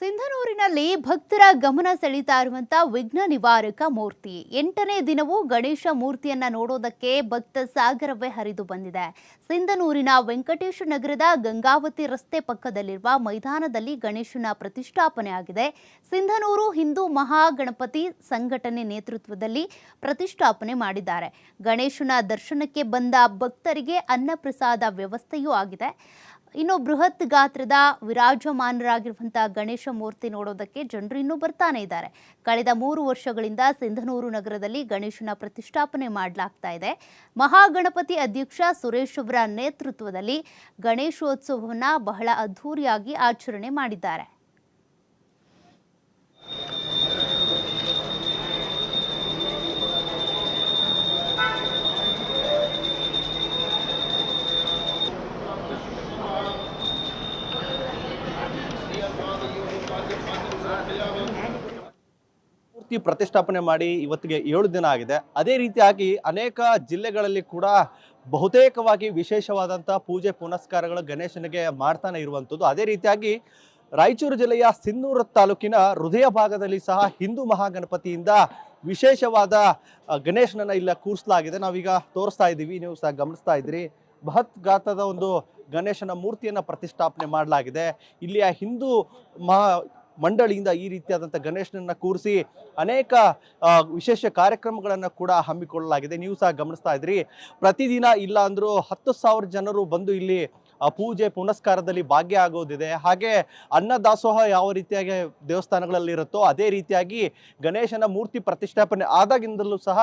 ಸಿಂಧನೂರಿನಲ್ಲಿ ಭಕ್ತರ ಗಮನ ಸೆಳೀತಾ ಇರುವಂತ ವಿಘ್ನ ನಿವಾರಕ ಮೂರ್ತಿ. ಎಂಟನೇ ದಿನವೂ ಗಣೇಶ ಮೂರ್ತಿಯನ್ನ ನೋಡೋದಕ್ಕೆ ಭಕ್ತ ಸಾಗರವೇ ಹರಿದು ಬಂದಿದೆ. ಸಿಂಧನೂರಿನ ವೆಂಕಟೇಶ ನಗರದ ಗಂಗಾವತಿ ರಸ್ತೆ ಪಕ್ಕದಲ್ಲಿರುವ ಮೈದಾನದಲ್ಲಿ ಗಣೇಶನ ಪ್ರತಿಷ್ಠಾಪನೆ ಆಗಿದೆ. ಸಿಂಧನೂರು ಹಿಂದೂ ಮಹಾಗಣಪತಿ ಸಂಘಟನೆ ನೇತೃತ್ವದಲ್ಲಿ ಪ್ರತಿಷ್ಠಾಪನೆ ಮಾಡಿದ್ದಾರೆ. ಗಣೇಶನ ದರ್ಶನಕ್ಕೆ ಬಂದ ಭಕ್ತರಿಗೆ ಅನ್ನಪ್ರಸಾದ ವ್ಯವಸ್ಥೆಯೂ ಆಗಿದೆ. ಇನ್ನು ಬೃಹತ್ ಗಾತ್ರದ ವಿರಾಜಮಾನರಾಗಿರುವಂತಹ ಗಣೇಶ ಮೂರ್ತಿ ನೋಡೋದಕ್ಕೆ ಜನರು ಇನ್ನೂ ಬರ್ತಾನೆ ಇದ್ದಾರೆ. ಕಳೆದ ಮೂರು ವರ್ಷಗಳಿಂದ ಸಿಂಧನೂರು ನಗರದಲ್ಲಿ ಗಣೇಶನ ಪ್ರತಿಷ್ಠಾಪನೆ ಮಾಡಲಾಗ್ತಾ ಇದೆ. ಮಹಾಗಣಪತಿ ಅಧ್ಯಕ್ಷ ಸುರೇಶ್ ಅವರ ನೇತೃತ್ವದಲ್ಲಿ ಗಣೇಶೋತ್ಸವವನ್ನು ಬಹಳ ಅದ್ಧೂರಿಯಾಗಿ ಆಚರಣೆ ಮಾಡಿದ್ದಾರೆ. ಮೂರ್ತಿ ಪ್ರತಿಷ್ಠಾಪನೆ ಮಾಡಿ ಇವತ್ತಿಗೆ ಏಳು ದಿನ ಆಗಿದೆ. ಅದೇ ರೀತಿಯಾಗಿ ಅನೇಕ ಜಿಲ್ಲೆಗಳಲ್ಲಿ ಕೂಡ ಬಹುತೇಕವಾಗಿ ವಿಶೇಷವಾದಂಥ ಪೂಜೆ ಪುನಸ್ಕಾರಗಳು ಗಣೇಶನಿಗೆ ಮಾಡ್ತಾನೆ ಇರುವಂಥದ್ದು. ಅದೇ ರೀತಿಯಾಗಿ ರಾಯಚೂರು ಜಿಲ್ಲೆಯ ಸಿನ್ನೂರು ತಾಲೂಕಿನ ಹೃದಯ ಭಾಗದಲ್ಲಿ ಸಹ ಹಿಂದೂ ಮಹಾಗಣಪತಿಯಿಂದ ವಿಶೇಷವಾದ ಗಣೇಶನನ್ನು ಇಲ್ಲ ಕೂರಿಸಲಾಗಿದೆ. ನಾವೀಗ ತೋರಿಸ್ತಾ ಇದ್ದೀವಿ, ನೀವು ಸಹ ಗಮನಿಸ್ತಾ ಇದ್ದೀರಿ. ಬೃಹತ್ ಗಾತ್ರದ ಒಂದು ಗಣೇಶನ ಮೂರ್ತಿಯನ್ನು ಪ್ರತಿಷ್ಠಾಪನೆ ಮಾಡಲಾಗಿದೆ. ಇಲ್ಲಿಯ ಹಿಂದೂ ಮಹಾ ಮಂಡಳಿಯಿಂದ ಈ ರೀತಿಯಾದಂಥ ಗಣೇಶನನ್ನು ಕೂರಿಸಿ ಅನೇಕ ವಿಶೇಷ ಕಾರ್ಯಕ್ರಮಗಳನ್ನು ಕೂಡ ಹಮ್ಮಿಕೊಳ್ಳಲಾಗಿದೆ. ನೀವು ಸಹ ಗಮನಿಸ್ತಾ ಇದ್ರಿ ಪ್ರತಿದಿನ ಇಲ್ಲ ಅಂದರೂ ಹತ್ತು ಸಾವಿರ ಜನರು ಬಂದು ಇಲ್ಲಿ ಪೂಜೆ ಪುನಸ್ಕಾರದಲ್ಲಿ ಭಾಗ್ಯ ಆಗೋದಿದೆ. ಹಾಗೆ ಅನ್ನದಾಸೋಹ ಯಾವ ರೀತಿಯಾಗಿ ದೇವಸ್ಥಾನಗಳಲ್ಲಿ ಇರುತ್ತೋ ಅದೇ ರೀತಿಯಾಗಿ ಗಣೇಶನ ಮೂರ್ತಿ ಪ್ರತಿಷ್ಠಾಪನೆ ಆದಾಗಿಂದಲೂ ಸಹ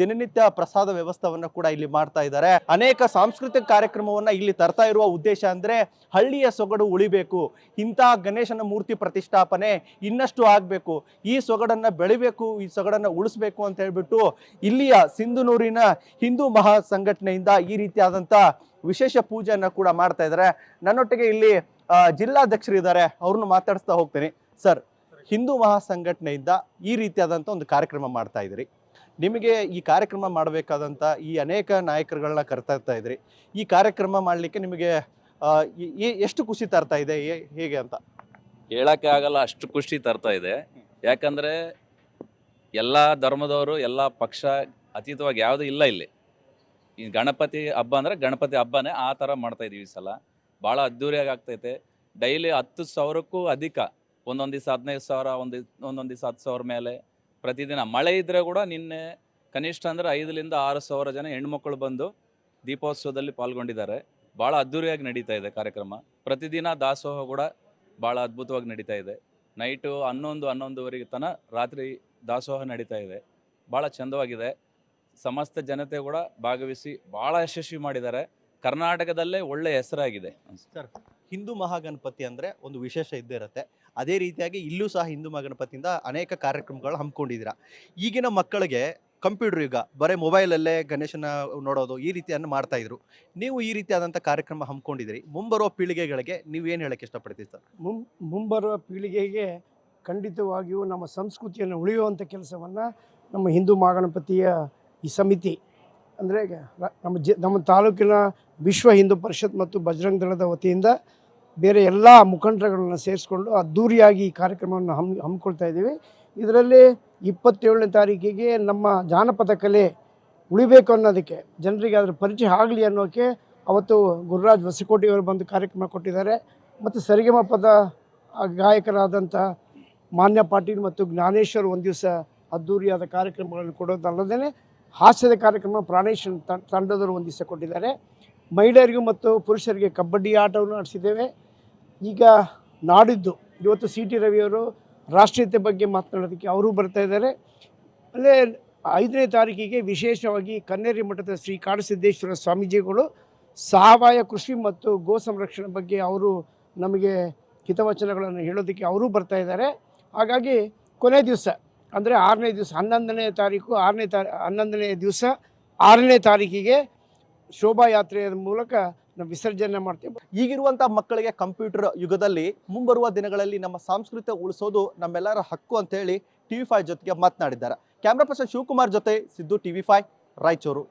ದಿನನಿತ್ಯ ಪ್ರಸಾದ ವ್ಯವಸ್ಥೆಯನ್ನು ಕೂಡ ಇಲ್ಲಿ ಮಾಡ್ತಾ ಇದ್ದಾರೆ. ಅನೇಕ ಸಾಂಸ್ಕೃತಿಕ ಕಾರ್ಯಕ್ರಮವನ್ನ ಇಲ್ಲಿ ತರ್ತಾ ಇರುವ ಉದ್ದೇಶ ಅಂದ್ರೆ ಹಳ್ಳಿಯ ಸೊಗಡು ಉಳಿಬೇಕು. ಇಂತಹ ಗಣೇಶನ ಮೂರ್ತಿ ಪ್ರತಿಷ್ಠಾಪನೆ ಇನ್ನಷ್ಟು ಆಗಬೇಕು. ಈ ಸೊಗಡನ್ನ ಬೆಳಿಬೇಕು, ಈ ಸೊಗಡನ್ನ ಉಳಿಸ್ಬೇಕು ಅಂತ ಹೇಳ್ಬಿಟ್ಟು ಇಲ್ಲಿಯ ಸಿಂಧುನೂರಿನ ಹಿಂದೂ ಮಹಾ ಸಂಘಟನೆಯಿಂದ ಈ ರೀತಿಯಾದಂಥ ವಿಶೇಷ ಪೂಜೆಯನ್ನು ಕೂಡ ಮಾಡ್ತಾ ಇದ್ದಾರೆ ನನ್ನೊಟ್ಟಿಗೆ ಇಲ್ಲಿ ಜಿಲ್ಲಾಧ್ಯಕ್ಷರು ಇದ್ದಾರೆ. ಅವ್ರನ್ನ ಮಾತಾಡಿಸ್ತಾ ಹೋಗ್ತೀನಿ. ಸರ್, ಹಿಂದೂ ಮಹಾ ಸಂಘಟನೆಯಿಂದ ಈ ರೀತಿಯಾದಂಥ ಒಂದು ಕಾರ್ಯಕ್ರಮ ಮಾಡ್ತಾ ಇದ್ದೀರಿ. ನಿಮಗೆ ಈ ಕಾರ್ಯಕ್ರಮ ಮಾಡಬೇಕಾದಂಥ ಈ ಅನೇಕ ನಾಯಕರುಗಳನ್ನ ಕರ್ತಾ ಇದ್ರಿ ಈ ಕಾರ್ಯಕ್ರಮ ಮಾಡಲಿಕ್ಕೆ ನಿಮಗೆ ಎಷ್ಟು ಖುಷಿ ತರ್ತಾ ಇದೆ? ಹೇಗೆ ಅಂತ? ಹೇಳಕ್ಕೆ ಆಗಲ್ಲ, ಅಷ್ಟು ಖುಷಿ ತರ್ತಾ ಇದೆ. ಯಾಕಂದ್ರೆ, ಎಲ್ಲ ಧರ್ಮದವರು, ಎಲ್ಲ ಪಕ್ಷ ಅತೀತವಾಗಿ ಯಾವುದೂ ಇಲ್ಲ ಇಲ್ಲಿ. ಈ ಗಣಪತಿ ಹಬ್ಬ ಅಂದ್ರೆ ಗಣಪತಿ ಹಬ್ಬನೇ ಆ ಥರ ಮಾಡ್ತಾ ಇದೀವಿ ಈ ಸಲ. ಭಾಳ ಅದ್ದೂರಿಯಾಗಿ ಆಗ್ತೈತೆ. ಡೈಲಿ ಹತ್ತು ಸಾವಿರಕ್ಕೂ ಅಧಿಕ, ಒಂದೊಂದು ದಿವಸ ಹದಿನೈದು ಸಾವಿರ, ಒಂದು ಒಂದೊಂದು ದಿವಸ ಹತ್ತು ಸಾವಿರ ಮೇಲೆ ಪ್ರತಿದಿನ. ಮಳೆ ಇದ್ದರೆ ಕೂಡ ನಿನ್ನೆ ಕನಿಷ್ಠ ಅಂದ್ರೆ ಐದರಿಂದ ಆರು ಸಾವಿರ ಜನ ಹೆಣ್ಮಕ್ಳು ಬಂದು ದೀಪೋತ್ಸವದಲ್ಲಿ ಪಾಲ್ಗೊಂಡಿದ್ದಾರೆ. ಭಾಳ ಅದ್ದೂರಿಯಾಗಿ ನಡೀತಾ ಇದೆ ಕಾರ್ಯಕ್ರಮ. ಪ್ರತಿದಿನ ದಾಸೋಹ ಕೂಡ ಭಾಳ ಅದ್ಭುತವಾಗಿ ನಡೀತಾ ಇದೆ. ನೈಟು ಹನ್ನೊಂದು, ಹನ್ನೊಂದುವರೆಗೆ ತನ ರಾತ್ರಿ ದಾಸೋಹ ನಡೀತಾ ಇದೆ. ಭಾಳ ಚಂದವಾಗಿದೆ. ಸಮಸ್ತ ಜನತೆ ಕೂಡ ಭಾಗವಹಿಸಿ ಭಾಳ ಯಶಸ್ವಿ ಮಾಡಿದ್ದಾರೆ. ಕರ್ನಾಟಕದಲ್ಲೇ ಒಳ್ಳೆ ಹೆಸರಾಗಿದೆ. ಸರ್ ಹಿಂದೂ ಮಹಾಗಣಪತಿ ಅಂದ್ರೆ ಒಂದು ವಿಶೇಷ ಇದ್ದೇ ಇರುತ್ತೆ. ಅದೇ ರೀತಿಯಾಗಿ ಇಲ್ಲೂ ಸಹ ಹಿಂದೂ ಮಹಾಗಣಪತಿಯಿಂದ ಅನೇಕ ಕಾರ್ಯಕ್ರಮಗಳು ಹಮ್ಮಿಕೊಂಡಿದ್ದೀರಾ? ಈಗಿನ ಮಕ್ಕಳಿಗೆ ಕಂಪ್ಯೂಟರ್ ಯುಗ ಬರೀ ಮೊಬೈಲಲ್ಲೇ ಗಣೇಶನ ನೋಡೋದು ಈ ರೀತಿಯನ್ನು ಮಾಡ್ತಾ ಇದ್ರು. ನೀವು ಈ ರೀತಿಯಾದಂಥ ಕಾರ್ಯಕ್ರಮ ಹಮ್ಮಿಕೊಂಡಿದ್ದೀರಿ. ಮುಂಬರುವ ಪೀಳಿಗೆಗಳಿಗೆ ನೀವು ಏನು ಹೇಳಕ್ಕೆ ಇಷ್ಟಪಡ್ತೀವಿ ಸರ್? ಮುಂ ಮುಂಬರುವ ಪೀಳಿಗೆಗೆ ಖಂಡಿತವಾಗಿಯೂ ನಮ್ಮ ಸಂಸ್ಕೃತಿಯನ್ನು ಉಳಿಯುವಂಥ ಕೆಲಸವನ್ನು ನಮ್ಮ ಹಿಂದೂ ಮಹಾಗಣಪತಿಯ ಈ ಸಮಿತಿ, ಅಂದರೆ ನಮ್ಮ ಜ, ನಮ್ಮ ತಾಲೂಕಿನ ವಿಶ್ವ ಹಿಂದೂ ಪರಿಷತ್ ಮತ್ತು ಬಜರಂಗ ದಳದ ವತಿಯಿಂದ ಬೇರೆ ಎಲ್ಲ ಮುಖಂಡರುಗಳನ್ನು ಸೇರಿಸ್ಕೊಂಡು ಅದ್ಧೂರಿಯಾಗಿ ಈ ಕಾರ್ಯಕ್ರಮವನ್ನು ಹಮ್, ಹಮ್ಮಿಕೊಳ್ತಾ ಇದ್ದೀವಿ. ಇದರಲ್ಲಿ ಇಪ್ಪತ್ತೇಳನೇ ತಾರೀಕಿಗೆ ನಮ್ಮ ಜಾನಪದ ಕಲೆ ಉಳಿಬೇಕು ಅನ್ನೋದಕ್ಕೆ ಜನರಿಗೆ ಅದರ ಪರಿಚಯ ಆಗಲಿ ಅನ್ನೋಕ್ಕೆ ಅವತ್ತು ಗುರುರಾಜ್ ಹೊಸಕೋಟೆಯವರು ಬಂದು ಕಾರ್ಯಕ್ರಮ ಕೊಟ್ಟಿದ್ದಾರೆ. ಮತ್ತು ಸರಿಗಮಪದ ಗಾಯಕರಾದಂಥ ಮಾನ್ಯ ಪಾಟೀಲ್ ಮತ್ತು ಜ್ಞಾನೇಶ್ವರ್ ಒಂದು ದಿವಸ ಅದ್ಧೂರಿಯಾದ ಕಾರ್ಯಕ್ರಮಗಳನ್ನು ಕೊಡೋದಲ್ಲದೇ ಹಾಸ್ಯದ ಕಾರ್ಯಕ್ರಮ ಪ್ರಾಣೇಶ್ ತಂಡದವರು ದಿವಸ ಕೊಟ್ಟಿದ್ದಾರೆ ಮಹಿಳೆಯರಿಗೂ ಮತ್ತು ಪುರುಷರಿಗೆ ಕಬಡ್ಡಿ ಆಟವನ್ನು ನಡೆಸಿದ್ದೇವೆ. ಈಗ ನಾಡಿದ್ದು ಇವತ್ತು ಸಿ ಟಿ ರವಿಯವರು ರಾಷ್ಟ್ರೀಯತೆ ಬಗ್ಗೆ ಮಾತನಾಡೋದಕ್ಕೆ ಅವರು ಬರ್ತಾ ಇದ್ದಾರೆ. ಅಲ್ಲೇ ಐದನೇ ತಾರೀಕಿಗೆ ವಿಶೇಷವಾಗಿ ಕನ್ನೇರಿ ಮಠದ ಶ್ರೀ ಕಾಡಸಿದ್ದೇಶ್ವರ ಸ್ವಾಮೀಜಿಗಳು ಸಾವಯವ ಕೃಷಿ ಮತ್ತು ಗೋ ಸಂರಕ್ಷಣೆ ಬಗ್ಗೆ ಅವರು ನಮಗೆ ಹಿತವಚನಗಳನ್ನು ಹೇಳೋದಕ್ಕೆ ಅವರೂ ಬರ್ತಾ ಇದ್ದಾರೆ. ಹಾಗಾಗಿ ಕೊನೆ ದಿವಸ ಅಂದರೆ ಆರನೇ ದಿವಸ, ಹನ್ನೊಂದನೇ ತಾರೀಕು, ಆರನೇ ತಾರೀ ಹನ್ನೊಂದನೇ ದಿವಸ, ಆರನೇ ತಾರೀಕಿಗೆ ಶೋಭಾಯಾತ್ರೆಯ ಮೂಲಕ ನಾವು ವಿಸರ್ಜನೆ ಮಾಡ್ತೀವಿ. ಈಗಿರುವಂಥ ಮಕ್ಕಳಿಗೆ ಕಂಪ್ಯೂಟರ್ ಯುಗದಲ್ಲಿ ಮುಂಬರುವ ದಿನಗಳಲ್ಲಿ ನಮ್ಮ ಸಂಸ್ಕೃತಿ ಉಳಿಸೋದು ನಮ್ಮೆಲ್ಲರ ಹಕ್ಕು ಅಂತ ಹೇಳಿ ಟಿವಿ ಫೈವ್ ಜೊತೆಗೆ ಮಾತನಾಡಿದ್ದಾರೆ. ಕ್ಯಾಮ್ರಾ ಪರ್ಸನ್ ಶಿವಕುಮಾರ್ ಜೊತೆ ಸಿದ್ದು ಟಿವಿ ಫೈವ್ ರಾಯಚೂರು.